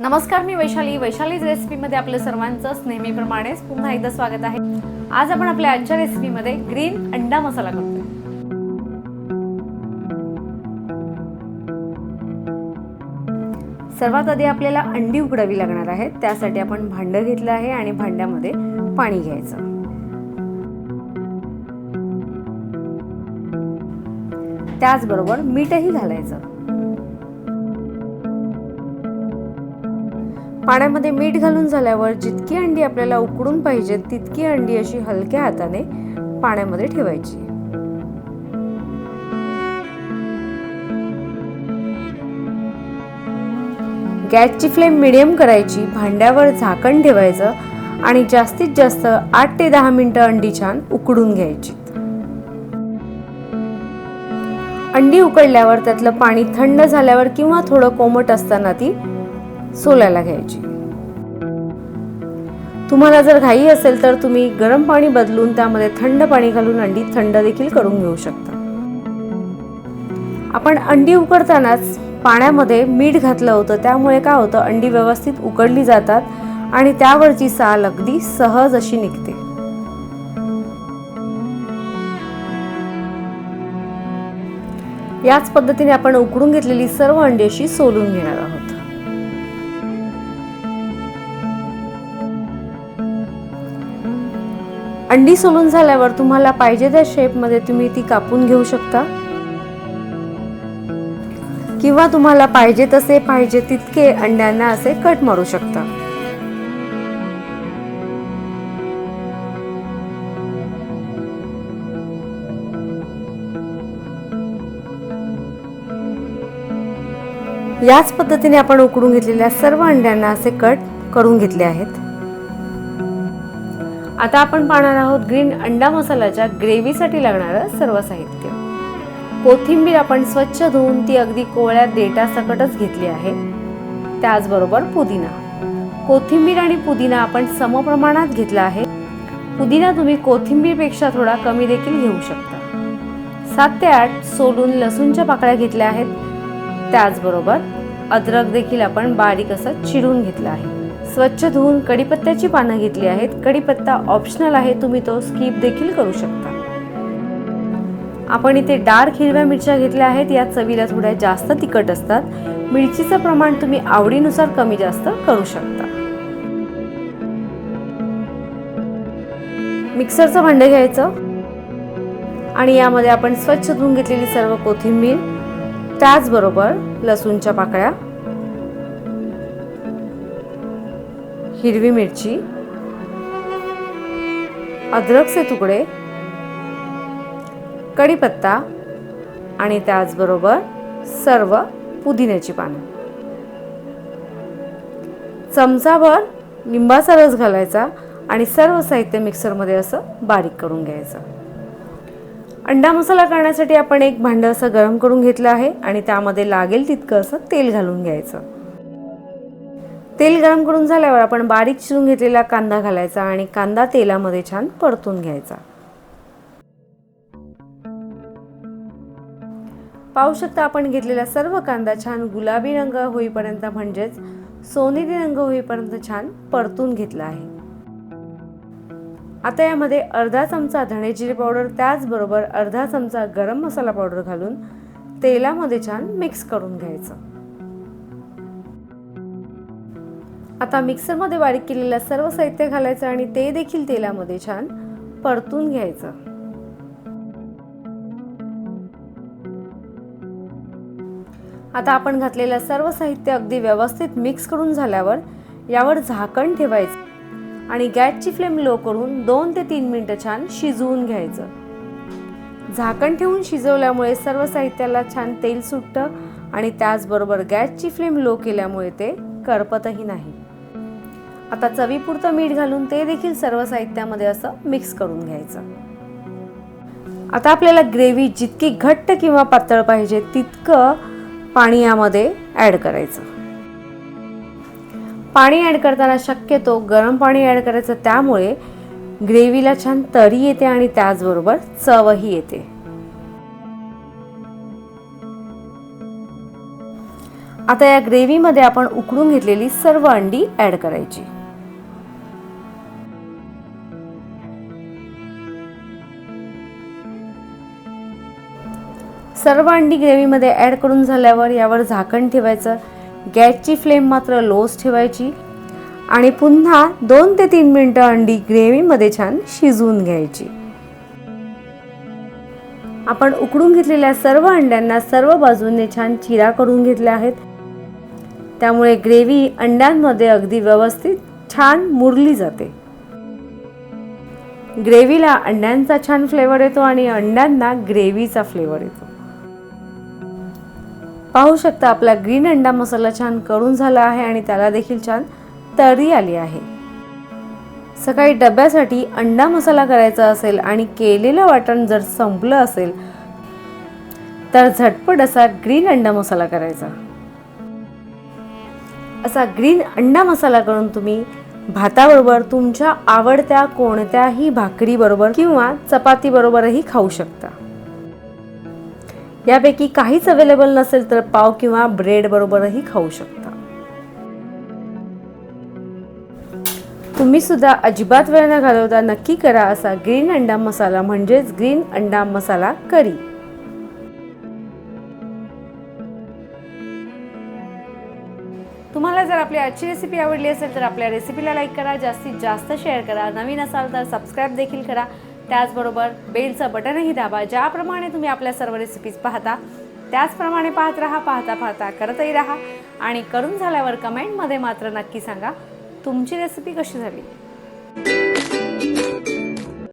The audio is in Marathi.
नमस्कार मी वैशाली. वैशालीज रेसिपीमध्ये आपलं सर्वांचं नेहमीप्रमाणेच पुन्हा एकदा स्वागत आहे. आज आपण आपल्या आजच्या रेसिपीमध्ये ग्रीन अंडा मसाला करतोय. सर्वात आधी आपल्याला अंडी उकडावी लागणार आहेत. त्यासाठी आपण भांडं घेतलं आहे आणि भांड्यामध्ये पाणी घ्यायचं. त्याचबरोबर मीठही घालायचं. पाण्यामध्ये मीठ घालून झाल्यावर जितकी अंडी आपल्याला उकडून पाहिजे तितकी अंडी अशी हलक्या हाताने पाण्यामध्ये ठेवायची. गॅसची फ्लेम मिडियम करायची भांड्यावर झाकण ठेवायचं आणि जास्तीत जास्त आठ ते दहा मिनिटं अंडी छान उकडून घ्यायची. अंडी उकडल्यावर त्यातलं पाणी थंड झाल्यावर किंवा थोडं कोमट असताना ती सोलायला घ्यायची. तुम्हाला जर घाई असेल तर तुम्ही गरम पाणी बदलून त्यामध्ये थंड पाणी घालून अंडी थंड देखील करून घेऊ शकता. आपण अंडी उकडतानाच पाण्यामध्ये मीठ घातलं होतं त्यामुळे काय होतं अंडी व्यवस्थित उकडली जातात आणि त्यावरची साल अगदी सहज अशी निघते. याच पद्धतीने आपण उकडून घेतलेली सर्व अंडी अशी सोलून घेणार आहोत. अंडी सोलून झाल्यावर तुम्हाला पाहिजे त्या शेपमध्ये तुम्ही ती कापून घेऊ शकता. किंवा तुम्हाला पाहिजे तसे पाहिजे तितके अंड्यांना असे कट मारू शकता. याच पद्धतीने आपण उकडून घेतलेल्या सर्व अंड्यांना असे कट करून घेतले आहेत. आता आपण पाहणार आहोत ग्रीन अंडा मसाल्याच्या ग्रेव्हीसाठी लागणारं सर्व साहित्य. कोथिंबीर आपण स्वच्छ धुवून ती अगदी कोवळ्या देटासकटच घेतली आहे. त्याचबरोबर पुदिना. कोथिंबीर आणि पुदिना आपण समप्रमाणात घेतला आहे. पुदिना तुम्ही कोथिंबीरपेक्षा थोडा कमी देखील घेऊ शकता. सात ते आठ सोलून लसूणच्या पाकळ्या घेतल्या आहेत. त्याचबरोबर अद्रक देखील आपण बारीक असं चिरून घेतलं आहे. स्वच्छ धुवून कडीपत्त्याची पानं घेतली आहेत. कडीपत्ता ऑप्शनल आहे. तुम्ही तो स्किप देखील करू शकता. आपण इथे डार्क हिरव्या मिरच्या घेतल्या आहेत. या चवीला थोड्या जास्त तिखट असतात. मिरचीचं प्रमाण तुम्ही आवडीनुसार कमी जास्त करू शकता. मिक्सरचं भांडे घ्यायचं. आणि यामध्ये आपण स्वच्छ धुवून घेतलेली सर्व कोथिंबीर त्याचबरोबर लसूणच्या पाकळ्या हिरवी मिरची अद्रकचे तुकडे कढीपत्ता आणि त्याचबरोबर सर्व पुदिन्याची पानं. चमचाभर लिंबाचा रस घालायचा आणि सर्व साहित्य मिक्सरमध्ये असं बारीक करून घ्यायचं. अंडा मसाला करण्यासाठी आपण एक भांडं असं गरम करून घेतलं आहे आणि त्यामध्ये लागेल तितकं असं तेल घालून घ्यायचं. तेल गरम करून झाल्यावर आपण बारीक चिरून घेतलेला कांदा घालायचा आणि कांदा तेलामध्ये छान परतून घ्यायचा. पाहू शकता आपण घेतलेला सर्व कांदा छान गुलाबी रंग होईपर्यंत म्हणजेच सोनेरी रंग होईपर्यंत छान परतून घेतला आहे. आता यामध्ये अर्धा चमचा धणे जिरे पावडर त्याचबरोबर अर्धा चमचा गरम मसाला पावडर घालून तेलामध्ये छान मिक्स करून घ्यायचं. आता मिक्सरमध्ये बारीक केलेलं सर्व साहित्य घालायचं आणि ते देखील तेलामध्ये छान परतून घ्यायचं. आता आपण घातलेलं सर्व साहित्य अगदी व्यवस्थित मिक्स करून झाल्यावर यावर झाकण ठेवायचं आणि गॅसची फ्लेम लो करून दोन ते तीन मिनटं छान शिजवून घ्यायचं. झाकण ठेवून शिजवल्यामुळे सर्व साहित्याला छान तेल सुटतं आणि त्याचबरोबर गॅसची फ्लेम लो केल्यामुळे ते करपतही नाही. आता चवीपुरतं मीठ घालून ते देखील सर्व साहित्यामध्ये असं मिक्स करून घ्यायचं. आता आपल्याला ग्रेव्ही जितकी घट्ट किंवा पातळ पाहिजे तितकं पाणी यामध्ये ॲड करायचं. पाणी ॲड करताना शक्यतो गरम पाणी ॲड करायचं त्यामुळे ग्रेव्हीला छान तरी येते आणि त्याचबरोबर चवही येते. आता या ग्रेव्हीमध्ये आपण उकडून घेतलेली सर्व अंडी ॲड करायची. सर्व अंडी ग्रेव्हीमध्ये ॲड करून झाल्यावर यावर झाकण ठेवायचं. गॅसची फ्लेम मात्र लोच ठेवायची. आणि पुन्हा दोन ते तीन मिनटं अंडी ग्रेव्हीमध्ये छान शिजवून घ्यायची. आपण उकडून घेतलेल्या सर्व अंड्यांना सर्व बाजूने छान चिरा करून घेतल्या आहेत. त्यामुळे ग्रेव्ही अंड्यांमध्ये अगदी व्यवस्थित छान मुरली जाते. ग्रेव्हीला अंड्यांचा छान फ्लेवर येतो आणि अंड्यांना ग्रेव्हीचा फ्लेवर येतो. पाहू शकता आपला ग्रीन अंडा मसाला छान करून झाला आहे आणि त्याला देखील छान तरी आली आहे. सकाळी डब्यासाठी अंडा मसाला करायचा असेल आणि केलेलं वाटण जर संपलं असेल तर झटपट असा ग्रीन अंडा मसाला करायचा. असा ग्रीन अंडा मसाला करून तुम्ही भाताबरोबर तुमच्या आवडत्या कोणत्याही भाकरीबरोबर किंवा चपातीबरोबरही खाऊ शकता. यापैकी काहीच अवेलेबल नसेल तर पाव किंवा ब्रेड बरोबरही खाऊ शकता. तुम्ही सुद्धा अजिबात वेळ न घालवता नक्की करा असा ग्रीन अंडा मसाला म्हणजेच ग्रीन अंडा मसाला करी. तुम्हाला जर आपली आजची रेसिपी आवडली असेल तर आपल्या रेसिपीला लाईक करा जास्तीत जास्त शेअर करा नवीन असाल तर सबस्क्राईब देखील करा. त्याचबरोबर बेलचं बटनही दाबा ज्याप्रमाणे तुम्ही आपल्या सर्व रेसिपीज पाहता त्याचप्रमाणे पाहत राहा पाहता पाहता करतही राहा. आणि करून झाल्यावर कमेंटमध्ये मात्र नक्की सांगा तुमची रेसिपी कशी झाली?